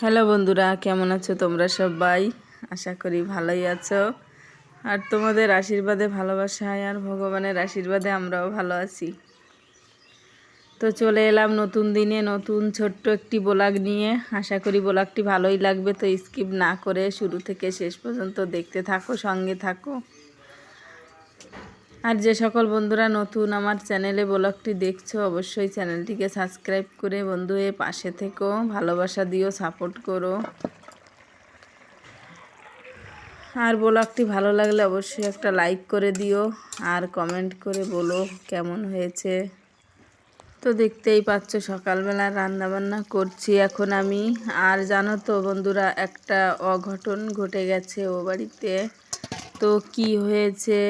Hello বন্ধুরা, কেমন আছো তোমরা সবাই? আশা করি ভালোই আছো। আর তোমাদের আশীর্বাদে, ভালোবাসায় আর ভগবানের আশীর্বাদে আমরাও ভালো আছি। তো চলে এলাম নতুন দিনে, নতুন ছোট্ট একটি ব্লগ নিয়ে। আশা করি ব্লগটি ভালোই লাগবে, তো স্কিপ না করে শুরু থেকে শেষ পর্যন্ত দেখতে থাকো, সঙ্গে থাকো। আর যে সকল বন্ধুরা নতুন আমার চ্যানেলে ব্লগটি দেখছ, অবশ্যই চ্যানেলটিকে সাবস্ক্রাইব করে বন্ধু হয়ে পাশে থেকো, ভালোবাসা দিও, সাপোর্ট করো। আর ব্লগটি ভালো লাগলে অবশ্যই একটা লাইক করে দিও আর কমেন্ট করে বলো কেমন হয়েছে। তো দেখতেই পাচ্ছ সকালবেলা রান্নাবান্না করছি এখন আমি। আর জানো তো বন্ধুরা, একটা অঘটন ঘটে গেছে ও বাড়িতে। তো কি হয়েছে?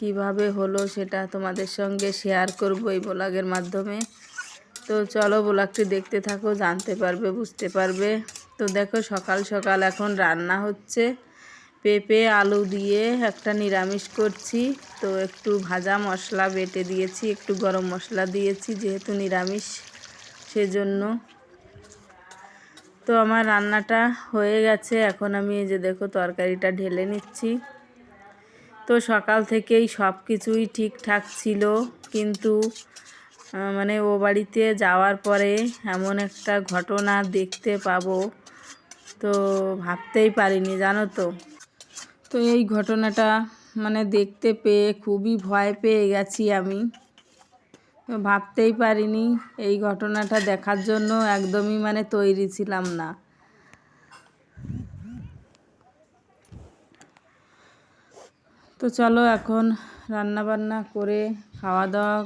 কীভাবে হলো সেটা তোমাদের সঙ্গে শেয়ার করব এই ব্লগের মাধ্যমে। তো চলো ব্লগটি দেখতে থাকো, জানতে পারবে, বুঝতে পারবে। তো দেখো সকাল সকাল এখন রান্না হচ্ছে। পেঁপে, আলু দিয়ে একটা নিরামিষ করছি। তো একটু ভাজা মশলা বেটে দিয়েছি, একটু গরম মশলা দিয়েছি যেহেতু নিরামিষ সেজন্য। তো আমার রান্নাটা হয়ে গেছে। এখন আমি এই যে দেখো তরকারিটা ঢেলে নিচ্ছি। তো সকাল থেকেই সব কিছুই ঠিকঠাক ছিল। কিন্তু মানে ও বাড়িতে যাওয়ার পরে এমন একটা ঘটনা দেখতে পাবো তো ভাবতেই পারিনি, জানো তো। তো এই ঘটনাটা মানে দেখতে পেয়ে খুবই ভয় পেয়ে গেছি আমি। ভাবতেই পারিনি এই ঘটনাটা দেখার জন্য একদমই মানে তৈরি ছিলাম না। তো চলো এখন রান্না বান্না করে খাওয়া দাওয়া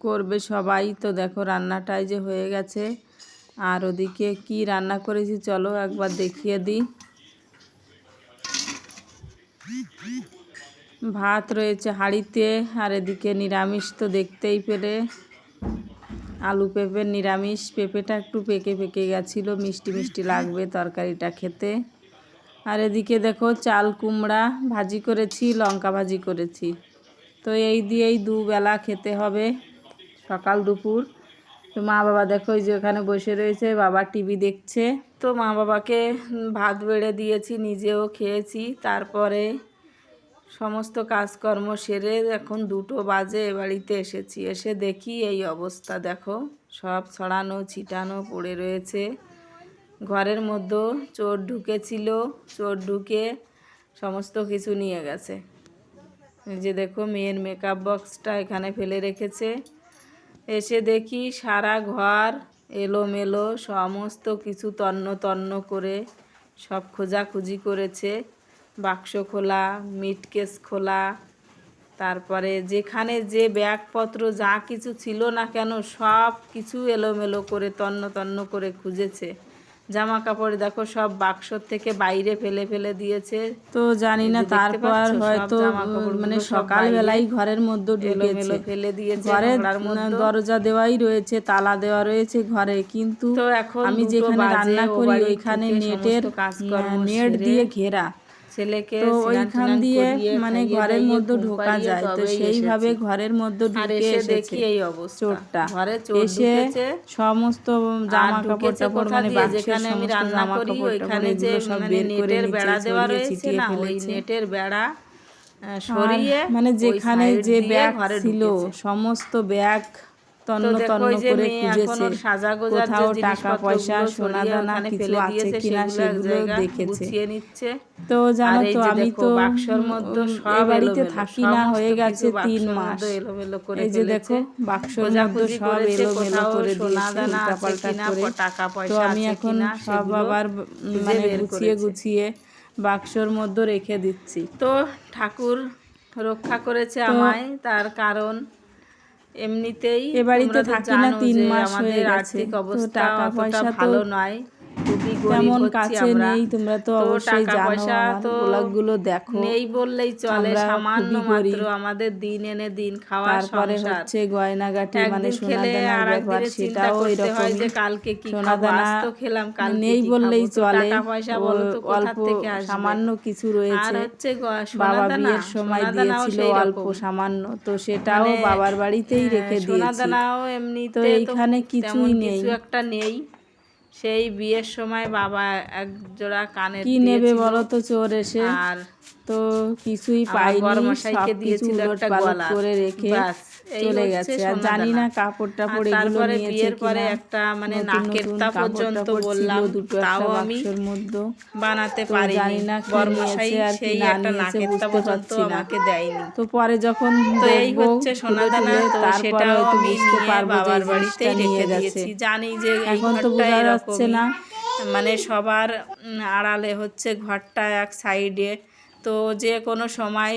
করবে সবাই। তো দেখো রান্নাটাই যে হয়ে গেছে। আর ওদিকে কি রান্না করেছি চলো একবার দেখিয়ে দিই। ভাত রয়েছে হাঁড়িতে আর এদিকে নিরামিষ তো দেখতেই পেলে। আলু পেঁপের নিরামিষ। পেঁপেটা একটু পেকে পেকে গেছিল। মিষ্টি মিষ্টি লাগবে তরকারিটা খেতে। আর এদিকে দেখো চাল, কুমড়া ভাজি করেছি, লঙ্কা ভাজি করেছি। তো এই দিয়েই দুবেলা খেতে হবে সকাল দুপুর। তো মা বাবা দেখো ওই যে ওখানে বসে রয়েছে, বাবা টিভি দেখছে। তো মা বাবাকে ভাত বেড়ে দিয়েছি, নিজেও খেয়েছি। তারপরে সমস্ত কাজকর্ম সেরে এখন দুটো বাজে, এ বাড়িতে এসেছি। এসে দেখি এই অবস্থা, দেখো সব ছড়ানো, ছিটানো, পড়ে রয়েছে। ঘরের মধ্যে চোর ঢুকেছিল, চোর ঢুকে সমস্ত কিছু নিয়ে গেছে। যে দেখো, মেয়ের মেকআপ বক্সটা এখানে ফেলে রেখেছে। এসে দেখি সারা ঘর এলোমেলো, সমস্ত কিছু তন্ন তন্ন করে সব খোঁজাখুঁজি করেছে। বাক্স খোলা, মিটকেস খোলা, তারপরে যেখানে যে ব্যাগপত্র যা কিছু ছিল না কেন সব কিছু এলোমেলো করে, তন্ন তন্ন করে খুঁজেছে। জামা কাপড় দেখো সব বাক্স থেকে বাইরে ফেলে ফেলে দিয়েছে। তো জানি না তারপর হয়তো মানে সকালবেলাই ঘরের মধ্যে ঢুকেছে। ফেলে দিয়েছে ঘরের দরজা দেওয়াই রয়েছে তালা দেওয়া রয়েছে ঘরে কিন্তু আমি যেখানে রান্না করি ওইখানে নেটের নেট দিয়ে ঘেরা। ছেলেকে তো ওইখান দিয়ে মানে ঘরের মধ্যে ঢোকা যায়। তো সেইভাবে ঘরের মধ্যে ঢুকে দেখি এই অবস্থা। চোরটা। ঘরে এসে সমস্ত জামা কাপড় টাপড় মানে যেখানে আমি রান্না করি ওইখানে যে মানে নেটের বেড়া দেওয়া রয়েছে না ওই নেটের বেড়া সরিয়ে মানে যেখানে যে ব্যাগ ছিল সমস্ত ব্যাগ তন্ন তন্ন করে খুঁজেছে কোথাও টাকা পয়সা সোনা দানা কিছু আছে কিনা সেগুলো দেখেছে। তো জানো তো আমি তো বাক্সর মধ্যে সব বাড়িতে থাকি না হয়ে গেছে তিন মাস। এই যে দেখো বাক্সর মধ্যে সব এলোমেলো করে দিয়েছে উল্টাপাল্টা করে। টাকা পয়সা তো আমি এখন সব আবার মানে গুছিয়ে গুছিয়ে বাক্সর মধ্যে রেখে দিচ্ছি। তো ঠাকুর রক্ষা করেছে আমায় তার কারণ এমনিতেই এ তো থাকি না তিন মাস হয়ে আর্থিক অবস্থা টাকা পয়সা ভালো নয়। কাছে তোমরা তো অবশ্যই জানো ব্লগগুলো দেখো। নেই বললেই চলে সামান্য মাত্র আমাদের দিন এনে দিন খাওয়া তারপরে হচ্ছে গয়নাগাটি মানে সোনা দানার ব্যাপার সেটাও এরকম যে কালকে কি তো খেলাম কাল নেই বললেই চলে। পয়সা বলো তো অল্প সামান্য কিছু রয়েছে। হচ্ছে বাবা বিয়ের সময় দিয়েছিল অল্প সামান্য তো সেটাও বাবার বাড়িতেই রেখে দিয়েছি। সোনা দানাও এমনি তো এইখানে কিছুই নেই। একটা নেই। সেই বিয়ের সময় বাবা এক জোড়া কানে কি নেবে। বলো তো চোর এসে আর তো কিছুই পাইনি সব কিছু। করে রেখে চলে গেছে। আর জানি না কাপড় টাপড় এগুলো নিয়েছে পরে একটা মানে নাকের তা পর্যন্ত বললাম দুটো তাও আমি মধ্যে। বানাতে তো পারিনি। জানি না বর্মশাই আর সেই একটা নাকের তা পর্যন্ত আমাকে দেয়নি। তো পরে যখন তো এই হচ্ছে সোনা খুলে দানা তো সেটাও আমি নিয়ে বাবার নিয়ে রেখে দিয়েছি। জানি যে এখন তো ঘরটা বোঝা যাচ্ছে না। মানে সবার আড়ালে হচ্ছে ঘরটা এক সাইডে। তো যে কোনো সময়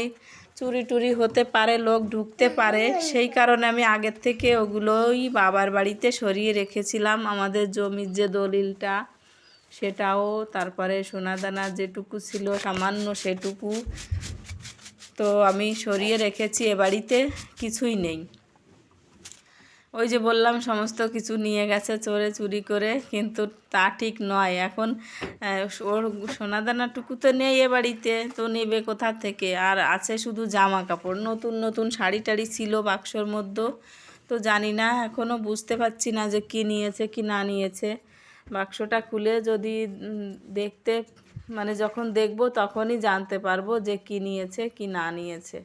চুরি টুরি হতে পারে, লোক ঢুকতে পারে, সেই কারণে আমি আগের থেকে ওগুলোই বাবার বাড়িতে সরিয়ে রেখেছিলাম। আমাদের জমির যে দলিলটা, সেটাও তারপরে সোনাদানা যেটুকু ছিল, সামান্য সেটুকু, তো আমি সরিয়ে রেখেছি। এ বাড়িতে কিছুই নেই। ওই যে বললাম, সমস্ত কিছু নিয়ে গেছে চোরে চুরি করে, কিন্তু তা ঠিক নয়। এখন ওর সোনাদানাটুকু তো নেই এ বাড়িতে, তো নেবে কোথা থেকে? আর আছে শুধু জামা কাপড় নতুন নতুন শাড়ি টাড়ি ছিল বাক্সর মধ্যে, তো জানি না এখনও বুঝতে পারছি না যে কি নিয়েছে, কি না নিয়েছে। বাক্সটা খুলে যদি দেখতে মানে যখন দেখব তখনই জানতে পারব যে কি নিয়েছে, কি না নিয়েছে।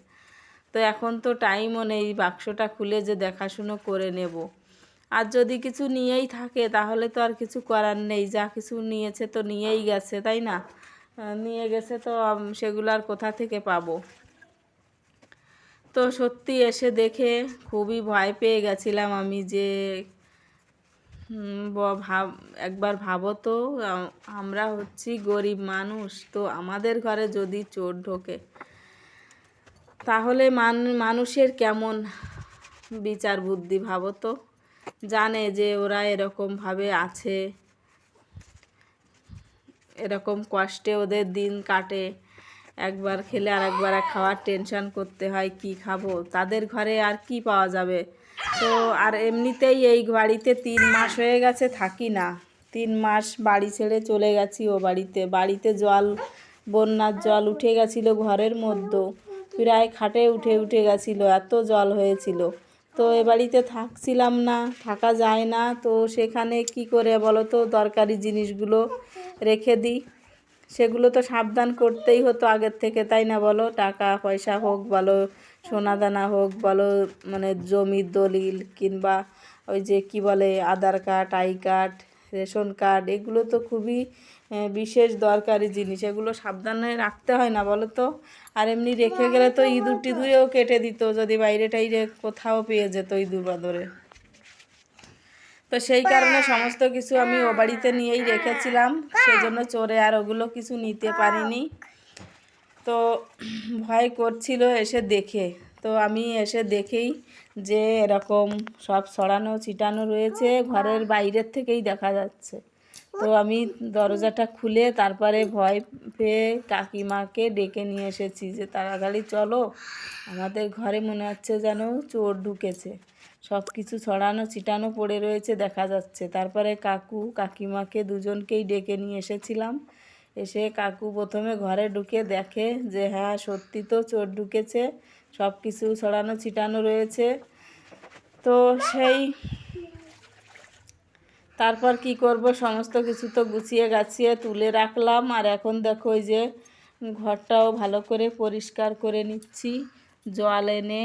তো এখন তো টাইমও নেই, বাক্সটা খুলে যে দেখাশুনো করে নেব। আর যদি কিছু নিয়েই থাকে, তাহলে তো আর কিছু করার নেই, যা কিছু নিয়েছে তো নিয়েই গেছে, তাই না? নিয়ে গেছে তো সেগুলো আর কোথা থেকে পাবো? তো সত্যি এসে দেখে খুবই ভয় পেয়ে গেছিলাম আমি যে ভাব, একবার ভাবো তো আমরা হচ্ছি গরিব মানুষ, তো আমাদের ঘরে যদি চোর ঢোকে তাহলে মান, মানুষের কেমন বিচার বুদ্ধি ভাবো তো? জানে যে ওরা এরকমভাবে আছে। এরকম কষ্টে ওদের দিন কাটে। একবার খেলে আর একবার খাওয়ার টেনশন করতে হয়, কি খাব? তাদের ঘরে আর কি পাওয়া যাবে? তো আর এমনিতেই এই বাড়িতে তিন মাস হয়ে গেছে, থাকি না। তিন মাস বাড়ি ছেড়ে চলে গেছি ও বাড়িতে। বাড়িতে জল, বন্যার জল উঠে গেছিল ঘরের মধ্যেও। প্রায় খাটে উঠে উঠে গেছিল, এত জল হয়েছিল। তো এ বাড়িতে থাকছিলাম না, থাকা যায় না। তো সেখানে কি করে বলো তো, দরকারি জিনিসগুলো রেখে দিই। সেগুলো তো সাবধান করতেই হতো আগের থেকে, তাই না বলো? টাকা, পয়সা হোক, বলো সোনা দানা হোক, বলো মানে জমির দলিল কিংবা ওই যে কি বলে, Aadhaar card, I card, ration card, এগুলো তো খুবই বিশেষ দরকারি জিনিস। এগুলো সাবধানে রাখতে হয় না বলো তো আর এমনি রেখে গেলে তো ইঁদুর টিঁদুরেও কেটে দিত যদি বাইরে টাইরে কোথাও পেয়ে যেত ইঁদুর বাদরে। তো সেই কারণে সমস্ত কিছু আমি ও বাড়িতে নিয়েই রেখেছিলাম। সেজন্য চোরে আর ওগুলো কিছু নিতে পারিনি। তো ভয় করছিল এসে দেখে। তো আমি এসে দেখেই যে এরকম সব ছড়ানো ছিটানো রয়েছে। ঘরের বাইরের থেকেই দেখা যাচ্ছে। তো আমি দরজাটা খুলে তারপরে ভয় পেয়ে কাকিমাকে ডেকে নিয়ে এসেছি যে, তাড়াতাড়ি চলো। আমাদের ঘরে মনে হচ্ছে যেন চোর ঢুকেছে। সব কিছু ছড়ানো, ছিটানো পড়ে রয়েছে, দেখা যাচ্ছে। তারপরে কাকু, কাকিমাকে দুজনকেই ডেকে নিয়ে এসেছিলাম। এসে কাকু প্রথমে ঘরে ঢুকে দেখে যে হ্যাঁ সত্যি তো চোর ঢুকেছে। সব কিছু ছড়ানো, ছিটানো রয়েছে। তো সেই তারপর কি করব? সমস্ত কিছু তো গুছিয়ে গাছিয়ে তুলে রাখলাম। আর এখন দেখো ওই যে ঘরটাও ভালো করে পরিষ্কার করে নিচ্ছি। জল এনে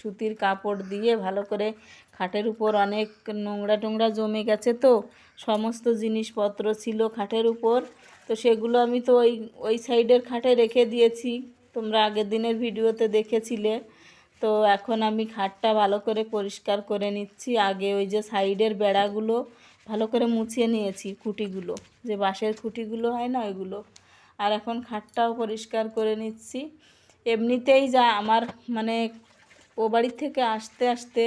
সুতির কাপড় দিয়ে ভালো করে খাটের উপর অনেক নোংরা টোংরা জমে গেছে তো, সমস্ত জিনিসপত্র ছিল খাটের উপর। তো সেগুলো আমি তো ওই ওই সাইডের খাটে রেখে দিয়েছি। তোমরা আগের দিনের ভিডিওতে দেখেছিলে। তো এখন আমি খাটটা ভালো করে পরিষ্কার করে নিচ্ছি। আগে ওই যে সাইডের বেড়াগুলো ভালো করে মুছিয়ে নিয়েছি খুঁটিগুলো। যে বাঁশের খুঁটিগুলো হয় না ওইগুলো। আর এখন খাটটাও পরিষ্কার করে নিচ্ছি। এমনিতেই যা আমার মানে ও বাড়ি থেকে আসতে আসতে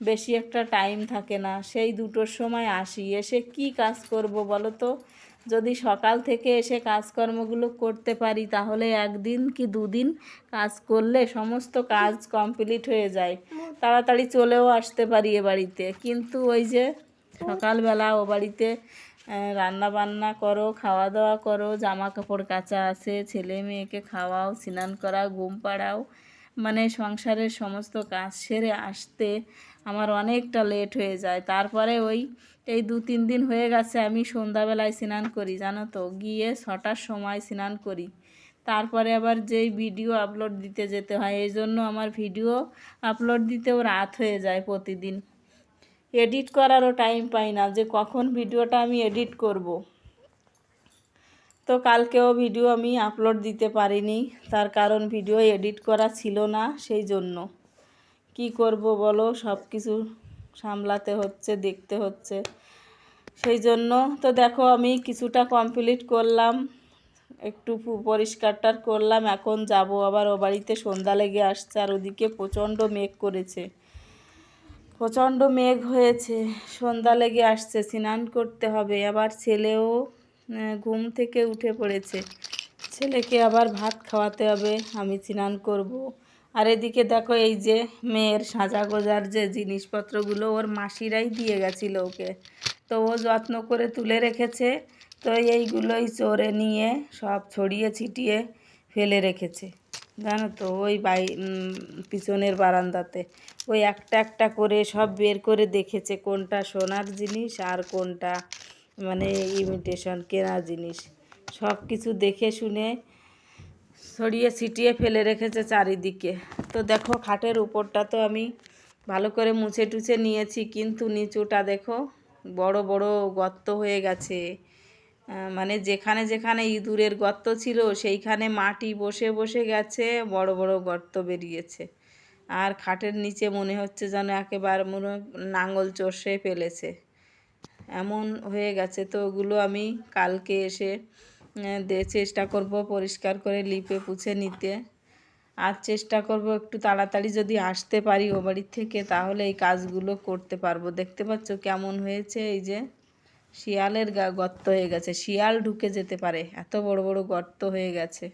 বেশি একটা টাইম থাকে না। সেই দুটোর সময় আসি। এসে কি কাজ করব বলো তো? যদি সকাল থেকে এসে কাজকর্মগুলো করতে পারি, তাহলে একদিন কি দুদিন কাজ করলে সমস্ত কাজ কমপ্লিট হয়ে যায়। তাড়াতাড়ি চলেও আসতে পারি এ বাড়িতে। কিন্তু ওই যে সকালবেলা ও বাড়িতে রান্না বান্না করো খাওয়া দাওয়া করো জামা কাপড় কাচা আছে, ছেলে মেয়েকে খাওয়াও, স্নান করাও, ঘুম পাড়াও। মানে সংসারের সমস্ত কাজ সেরে আসতে আমার অনেকটা লেট হয়ে যায়। তারপরে ওই, এই দু তিন দিন হয়ে গেছে আমি সন্ধ্যাবেলায় স্নান করি, জানো তো? গিয়ে ছটার সময় স্নান করি। তারপরে আবার যেই ভিডিও আপলোড দিতে যেতে হয় এই জন্য আমার ভিডিও আপলোড দিতেও রাত হয়ে যায় প্রতিদিন। এডিট করারও টাইম পাই না যে কখন ভিডিওটা আমি এডিট করব। তো কালকেও ভিডিও আমি আপলোড দিতে পারিনি, তার কারণ ভিডিও এডিট করা ছিল না সেই জন্য। কি করব বলো? সব কিছু সামলাতে হচ্ছে, দেখতে হচ্ছে। সেই জন্য তো দেখো আমি কিছুটা কমপ্লিট করলাম, একটু পরিষ্কারটার করলাম, এখন যাব আবার ও বাড়িতে সন্ধ্যা লেগে আসছে আর ওদিকে প্রচণ্ড মেঘ করেছে। প্রচণ্ড মেঘ হয়েছে, সন্ধ্যা লেগে আসছে, স্নান করতে হবে। আবার ছেলেও ঘুম থেকে উঠে পড়েছে। ছেলেকে আবার ভাত খাওয়াতে হবে, আমি স্নান করব। আর এদিকে দেখো এই যে মেয়ের সাজা গোজার যে জিনিসপত্রগুলো, ওর মাসিরাই দিয়ে গেছিল ওকে। তো ও যত্ন করে তুলে রেখেছে, তো এইগুলোই চোরে নিয়ে, সব ছড়িয়ে ছিটিয়ে ফেলে রেখেছে। জানো তো, ওই বাই পিছনের বারান্দাতে। ওই একটা একটা করে সব বের করে দেখেছে কোনটা সোনার জিনিস আর কোনটা মানে ইমিটেশন কেনা জিনিস। সব কিছু দেখে শুনে ছড়িয়ে ছিটিয়ে ফেলে রেখেছে চারিদিকে। তো দেখো, খাটের উপরটা তো আমি ভালো করে মুছে টুছে নিয়েছি, কিন্তু নিচুটা দেখো, বড় বড় গর্ত হয়ে গেছে। মানে যেখানে যেখানে ইঁদুরের গর্ত ছিল, সেইখানে মাটি বসে বসে গেছে, বড় বড় গর্ত বেরিয়েছে। আর খাটের নিচে মনে হচ্ছে যেন একেবারে মনে নাঙল চষে ফেলেছে। এমন হয়ে গেছে তো ওগুলো আমি কালকে এসে দে, চেষ্টা করব পরিষ্কার করে লিপে পুছে নিতে। আর চেষ্টা করব একটু তাড়াতাড়ি যদি আসতে পারি ও বাড়ির থেকে, তাহলে এই কাজগুলো করতে পারব। দেখতে পাচ্ছ কেমন হয়েছে এই যে। শিয়ালের গা গর্ত হয়ে গেছে। শিয়াল ঢুকে যেতে পারে। এত বড় বড় গর্ত হয়ে গেছে।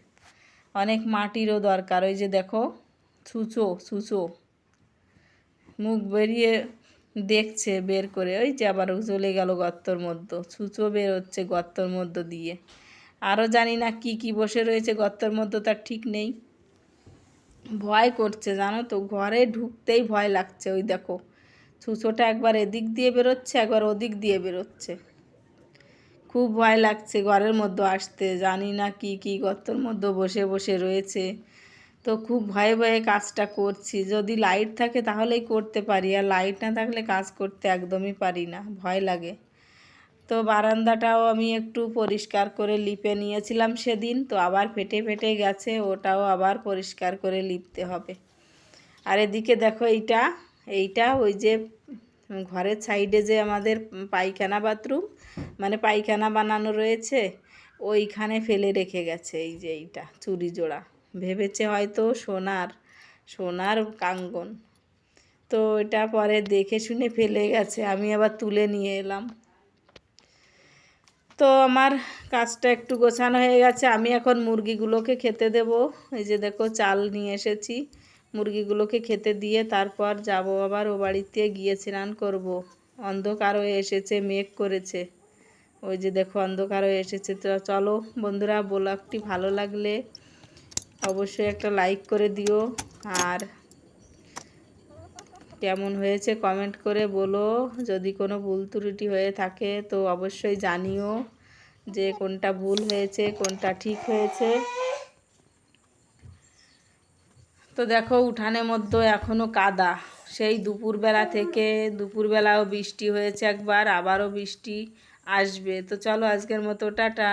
অনেক মাটিরও দরকার। ওই যে দেখো ছুঁচো ছুঁচো মুখ বেরিয়ে দেখছে বের করে। ওই যে আবার চলে গেল গর্তর মধ্যে। ছুঁচো বের হচ্ছে গর্তর মধ্য দিয়ে। আরও জানি না কি কি বসে রয়েছে গর্তর মধ্যে, তার ঠিক নেই। ভয় করছে, জানো তো। ঘরে ঢুকতেই ভয় লাগছে। ওই দেখো ছুঁচোটা একবার এদিক দিয়ে বেরোচ্ছে, একবার ওদিক দিয়ে বেরোচ্ছে। খুব ভয় লাগছে ঘরের মধ্যে আসতে, জানি না কি কি গর্তর মধ্যে বসে বসে রয়েছে। তো খুব ভয়ে ভয়ে কাজটা করছি। যদি লাইট থাকে তাহলেই করতে পারি, আর লাইট না থাকলে কাজ করতে একদমই পারি না, ভয় লাগে। তো বারান্দাটাও আমি একটু পরিষ্কার করে লিপে নিয়েছিলাম সেদিন, তো আবার ফেটে ফেটে গেছে, ওটাও আবার পরিষ্কার করে লিপতে হবে। আর এদিকে দেখো এইটা এইটা ওই যে ঘরের সাইডে যে আমাদের পায়খানা বাথরুম মানে পায়খানা বানানো রয়েছে, ওইখানে ফেলে রেখে গেছে এই যে এইটা, চুরি জোড়া। ভেবেছে হয়তো সোনার সোনার কাঙ্গন। তো এটা পরে দেখে শুনে ফেলে গেছে, আমি আবার তুলে নিয়ে এলাম। তো আমার কাজটা একটু গোছানো হয়ে গেছে, আমি এখন মুরগিগুলোকে খেতে দেব। এই যে দেখো, চাল নিয়ে এসেছি। মুরগিগুলোকে খেতে দিয়ে তারপর যাব আবার ও বাড়িতে গিয়ে স্নান করব। অন্ধকার হয়ে এসেছে, মেঘ করেছে। ওই যে দেখো অন্ধকার হয়ে এসেছে। তো চলো বন্ধুরা, ব্লগটি ভালো লাগলে অবশ্যই একটা লাইক করে দিও। আর কেমন হয়েছে কমেন্ট করে বলো। যদি কোনো ভুল ত্রুটি হয়ে থাকে তো অবশ্যই জানিও যে কোনটা ভুল হয়েছে, কোনটা ঠিক হয়েছে। তো দেখো উঠানের মধ্যে এখনও কাদা। সেই দুপুরবেলা থেকে দুপুরবেলাও বৃষ্টি হয়েছে একবার, আবারও বৃষ্টি আসবে। তো চলো আজকের মতো, টাটা।